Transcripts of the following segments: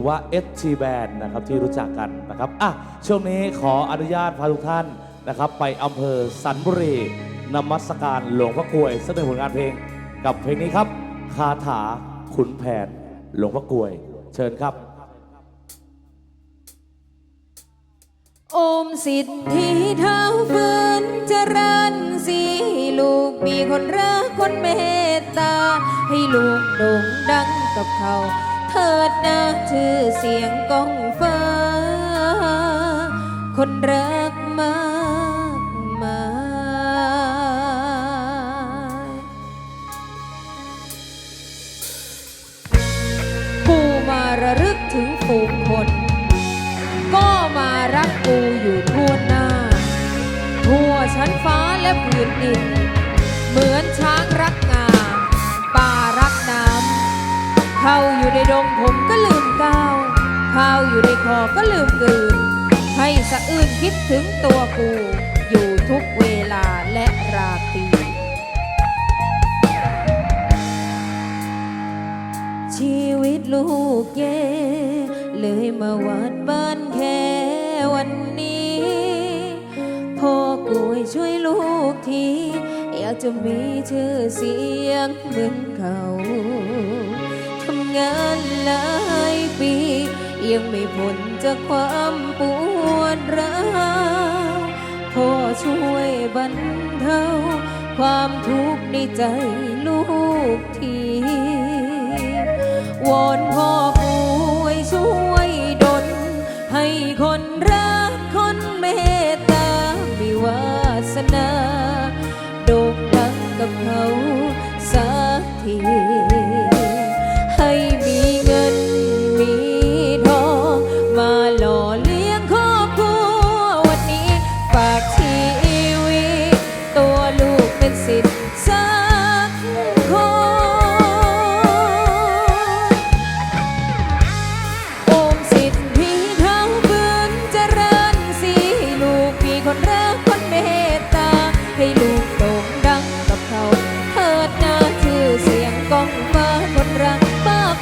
รือว่า SG Band นะครับที่รู้จักกันนะครับอะช่วงนี้ขออนุญาตพาทุกท่านนะครับ ไปอำเภอสันบุรีนมัสการหลวงพ่อกลวยเสนอผลงานเพลง กับเพลงนี้ครับ คาถาขุนแผนหลวงพ่อกลวย เชิญครับ โอมสิทธิเท้าฟื้นเจริญสีลูกมีคนรักคนเมตตา ให้ลูกโด่งดังกับเขา เถิดนะ เสียงก้องฟ้า คนรักมากมายกูมาระลึกถึงฝูงคน ก็มารักกูอยู่ทั่วหน้า ทั่วชั้นฟ้าและพื้นดิน เหมือนช้างรักงาป่ารักน้ำเข้าอยู่ในดงผมก็ลื ข้าวอยู่ในคอก็ลืมกลืน ให้สะอื้นคิดถึงตัวกู อยู่ทุกเวลาและราตรีชีวิตลูกเย่เลยมาวัดบ้านแค่วันนี้พ่อกูช่วยลูกที อยากจะมีชื่อเสียงเหมือนเขา ทำงานหลายปี ยังไม่พ้นจากความปวดร้าวพ่อช่วยบรรเทาความทุกข์ในใจลูกทีวอนพ่อป่วยช่วยดลให้คนรักคนเมตตามีวาสนาโด่งดังกับเขาสักที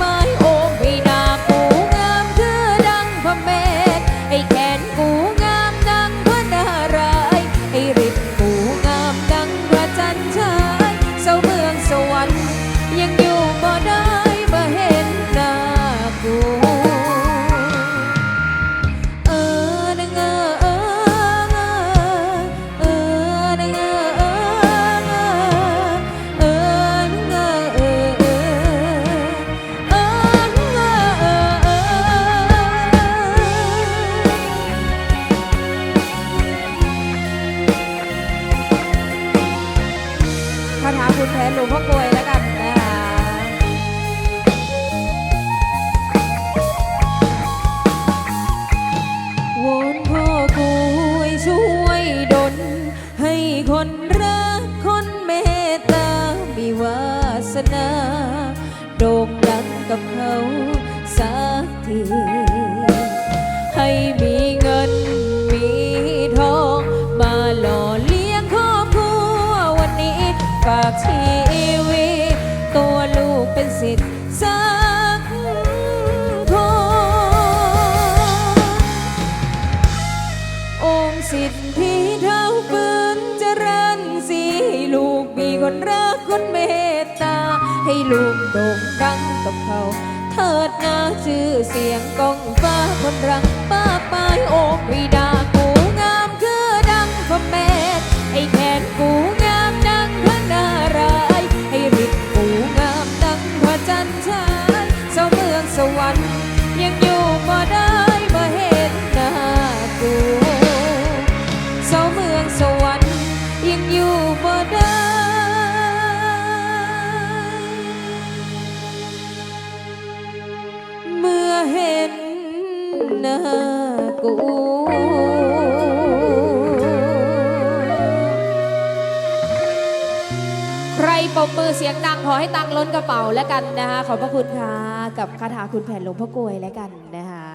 ก โด่งดังกับเขาสักทีให้มีเงินมีทอง มาหล่อเลี้ยงครอบครัววันนี้ ฝากชีวิตตัวลูกเป็นสิทธิ ให้ลูกโด่งดังกับเขา เถิดนาชื่อเสียงกองฟ้าคนรังป้ากปายโอ้วิดากูงามคือดังพระเมธให้แขนกูงามดังพระนารายให้ริบกูงามดังพระจันทร์ชายเสาเมืองสวรรค์ เมื่อเห็นหน้ากูใครปรบมือเสียงดังขอให้ตังล้นกระเป๋าแล้วกันนะคะขอบพระคุณค่ะ กับคาถาคุณแผนหลวงพ่อกลวยแล้วกันนะคะ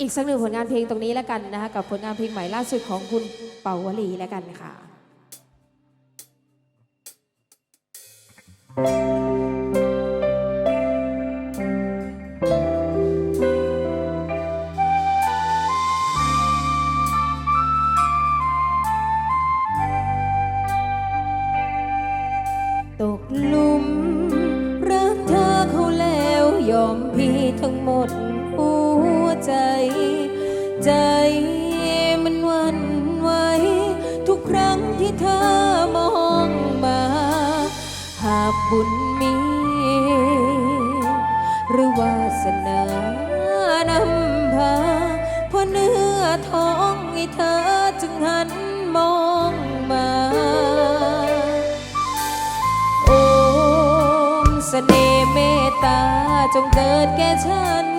อีกสักหนึ่งผลงานเพลงตรงนี้แล้วกันนะคะกับผลงานเพลงใหม่ล่าสุดของคุณเป่าวลีแล้วกันค่ะ ที่เธอมองมา หากบุญมี หรือวาสนานำพาเพราะเนื้อท้องให้เธอจึงหันมองมา โอมเสน่ห์เมตตาจงเกิดแก่ฉัน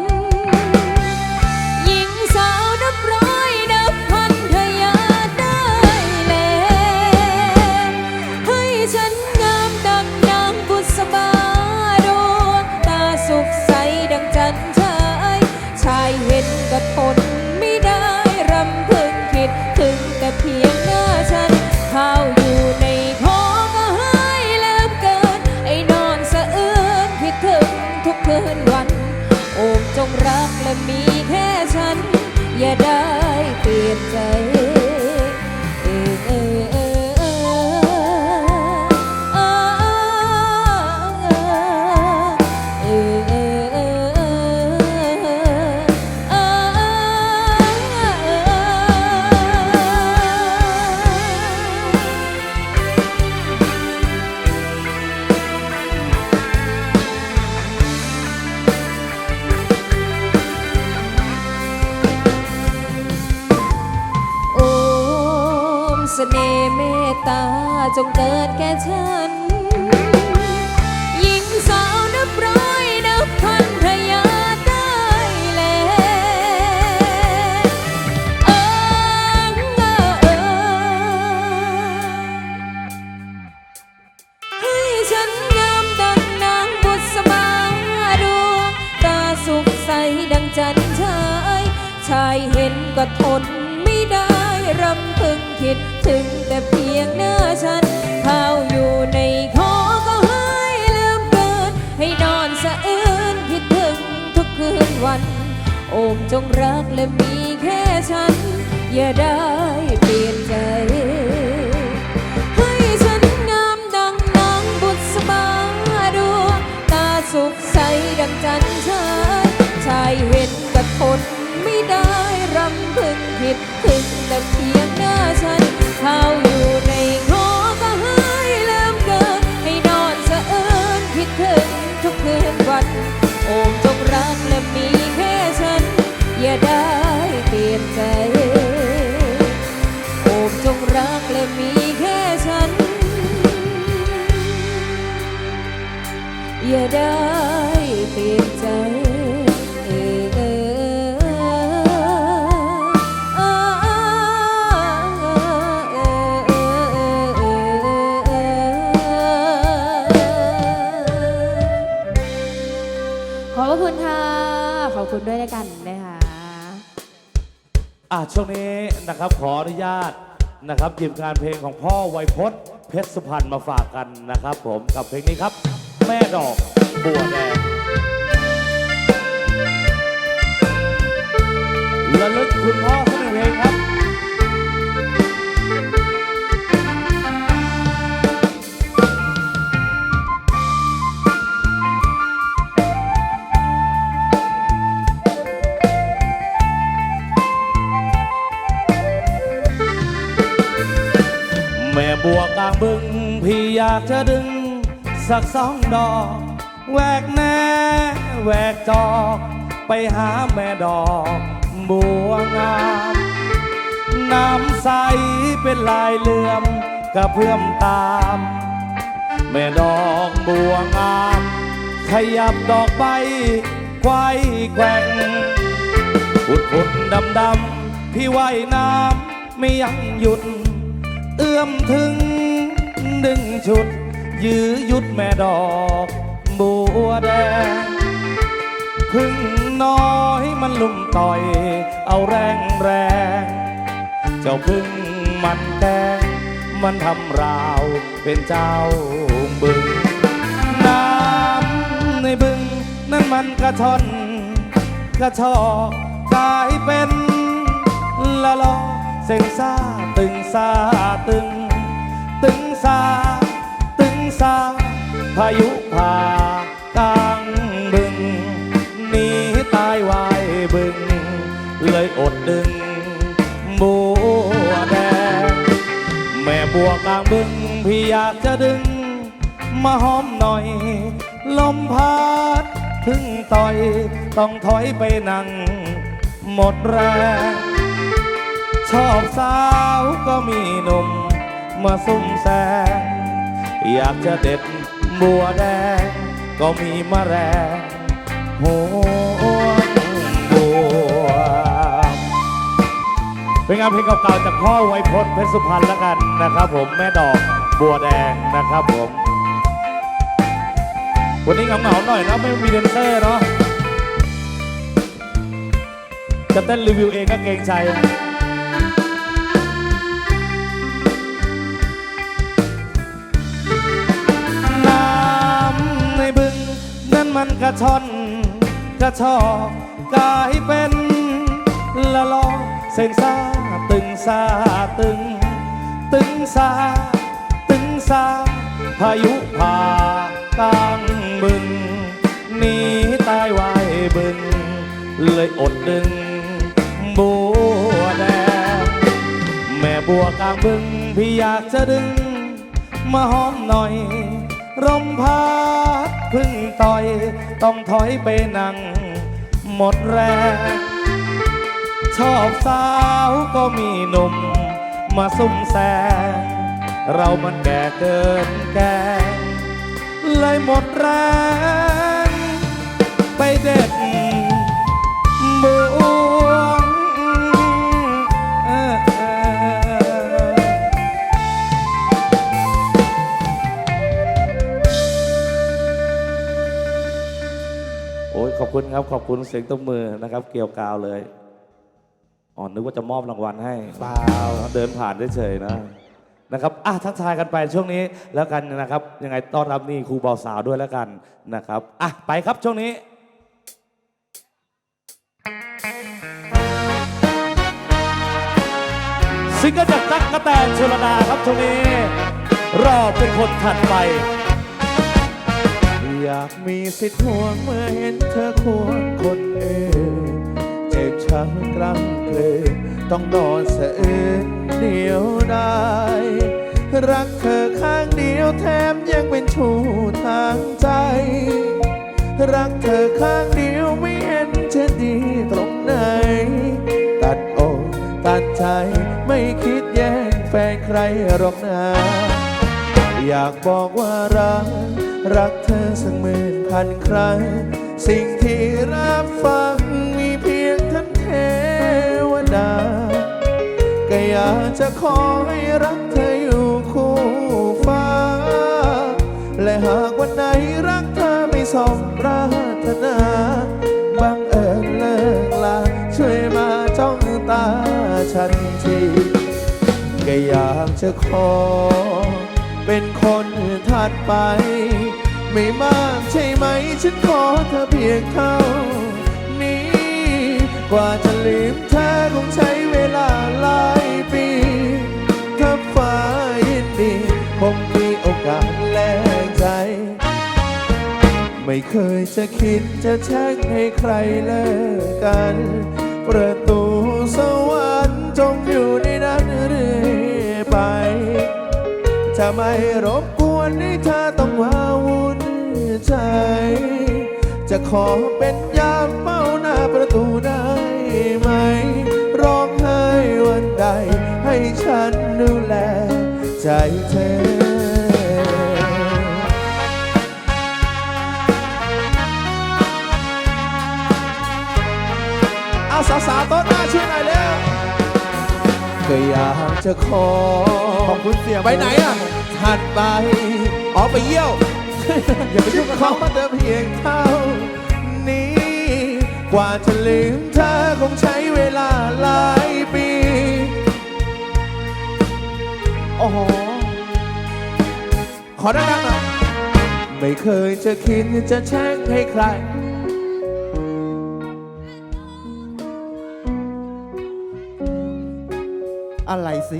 เสน่ห์เมตตาจงเกิดแก่ฉัน หญิงสาวนับร้อยนับพันเธออย่าได้แลเอิงเอ่อเออให้ฉันงามดังนางบุษบาดวงตาสุขใสดังจันทรายชายเห็นก็ทน คิดถึงแต่เพียงหน้าฉันข้าวอยู่ในคอก็ให้ลืมเกิน ให้นอนสะอื้นคิดถึงทุกคืนวัน โอมจงรักและมีแค่ฉัน อย่าได้เปลี่ยนใจให้ฉันงามดังนางบุษบาดวงตาสุขใสดังจันทรายชายเห็นก็ทนไม่ได้รำพึงคิด แต่เพียงหน้าฉันข้าวอยู่ ช่วงนี้นะครับขออนุญาตนะครับหยิบงานเพลงของพ่อไวยพจน์เพชรสุพรรณมาฝากกันนะครับ ผมกับเพลงนี้ครับ แม่ดอกบัวแดงระลึกคุณพ่อ สักสองดอกแหวกแน่แหวกจอกไปหาแม่ดอกบัวงามน้ำใสเป็นลายเหลื่อมกระเพื่อมตาม แม่ดอกบัวงาม ขยับดอกใบไขว้แกว่งพุดพุดดำดำพี่ว่ายน้ำไม่ยังหยุด เอื้อมถึงดึงชุด ยื้อยุดแม่ดอกบัวแดงพึ่งน้อยมันลุ่มต่อย เอาแรงแรง เจ้าพึ่งมันแดงมันทำราวเป็นเจ้าบึง น้ำในบึง นั่นมันกระชอนกระชอกกลายเป็นละลอเซ็งซาตึงซาตึง ตึงซา สาพายุผ่ากลางบึงหนีตายวายบึง เลยอดดึงบัวแดงแม่บัวกลางบึงพี่อยากจะดึง มาหอมหน่อย ลมพัดถึงต่อย ต้องถอยไปนั่ง หมดแรงชอบสาวก็มีนมมาสุ่มแซง อยากจะเด็ดบัวแดง ก็มีมะแรงโหนบัวเป็นงานเพลงเก่าๆจากพ่อไวยพจน์เพชรสุพรรณแล้วกันนะครับผมแม่ดอกบัวแดงนะครับผม วันนี้เหงาๆหน่อยนะไม่มีแดนเซอร์เนาะจะเต้นรีวิวเองก็เกรงใจ มันกระชอนกระชอกกลายเป็นละลอกเส้นซาตึงซาตึง ตึงซาตึงซาพายุผ่ากลางบึงหนีตายวายบึง เลยอดดึงบัวแดงแม่บัวกลางบึงพี่อยากจะดึงมาหอมหน่อย ร่มพัดพึ่งต่อย ต้องถอยไปนั่งหมดแรง ชอบสาวก็มีหนุ่มมาซุ่มแซงเรามันแก่เกินแกงเลยหมดแรง ไปเด็ดบัวเอ้ยขอบคุณครับ ขอบคุณเสียงตบมือนะครับ เกี่ยวกาวเลยอ๋อนึกว่าจะมอบรางวัลให้เปล่าเดินผ่านเฉยๆนะนะครับอะทักทายกันไปช่วงนี้แล้วกันนะครับ ยังไงต้อนรับนี่ครูบอสาวด้วยแล้วกันนะครับอะไปครับช่วงนี้ซิงเกิลจากตั๊กกะแตนชลดาครับช่วงนี้ รอเป็นคนถัดไป อยากมีสิทธิ์ห่วงเมื่อเห็นเธอควงคนอื่นเจ็บช้ำกล้ำเกลือต้องนอนสะอื้นเดียวได้ รักเธอข้างเดียวแถมยังเป็นชู้ทางใจ รักเธอข้างเดียวไม่เห็นจะดีตรงไหน ตัดอกตัดใจไม่คิดแย่งแฟนใครหรอกนะ อยากบอกว่ารัก รักเธอสักหมื่นพันครั้ง สิ่งที่รับฟังมีเพียงท่านเทวดา ก็อยากจะขอให้รักเธออยู่คู่ฟ้า และหากวันไหนรักเธอไม่สมปรารถนาบังเอิญเลิกลาช่วยมาจ้องตาฉันทีก็อยากจะขอ เป็นคนถัดไป ไม่มากใช่ไหม ฉันขอเธอเพียงเท่านี้ กว่าจะลืมเธอคงใช้เวลาหลายปีถ้าฟ้ายินดีคงมีโอกาสแลกใจ ไม่เคยจะคิดจะแช่งให้ใครเลิกกัน ประตูสวรรค์จงอยู่ในนั้นเรื่อยไป จะไม่รบกวนให้เธอต้องว้าวุ่นใจ จะขอเป็นยามเฝ้าหน้าประตูได้ไหม ร้องไห้วันใด ให้ฉันดูแล ใจเธออาสาวๆต้นหน้าช่วยหน่อยเร็ว ก็อยากจะขอ ขอบคุณเสียไปไหนอะถัดไปออกไปเยี่ยว อย่าไปยุ่งกับเขามาเดิมเพียงเท่านี้ กว่าจะลืมเธอคงใช้เวลาหลายปี โอ้โห ขอดังๆหน่อยไม่เคยจะคิดจะแช่งให้ใคร อะไรสิ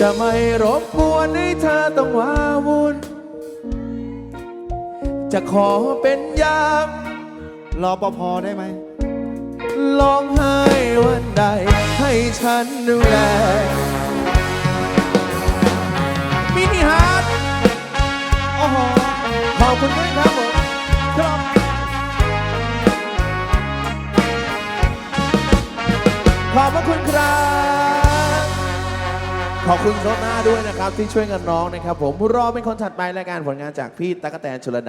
จะไม่รบกวนให้เธอต้องว้าวุ่น จะขอเป็นยามรอปอได้ไหมลองให้วันใด ให้ฉันดูแลมินิฮาร์ดโอ้โหขอบคุณด้วยครับผมครับขอบพระคุณครับ ขอบคุณโซน่าด้วยนะครับที่ช่วยกันน้องนะครับผมรอเป็นคนถัดไปรายการผลงานจากพี่ตะกแตนชลดา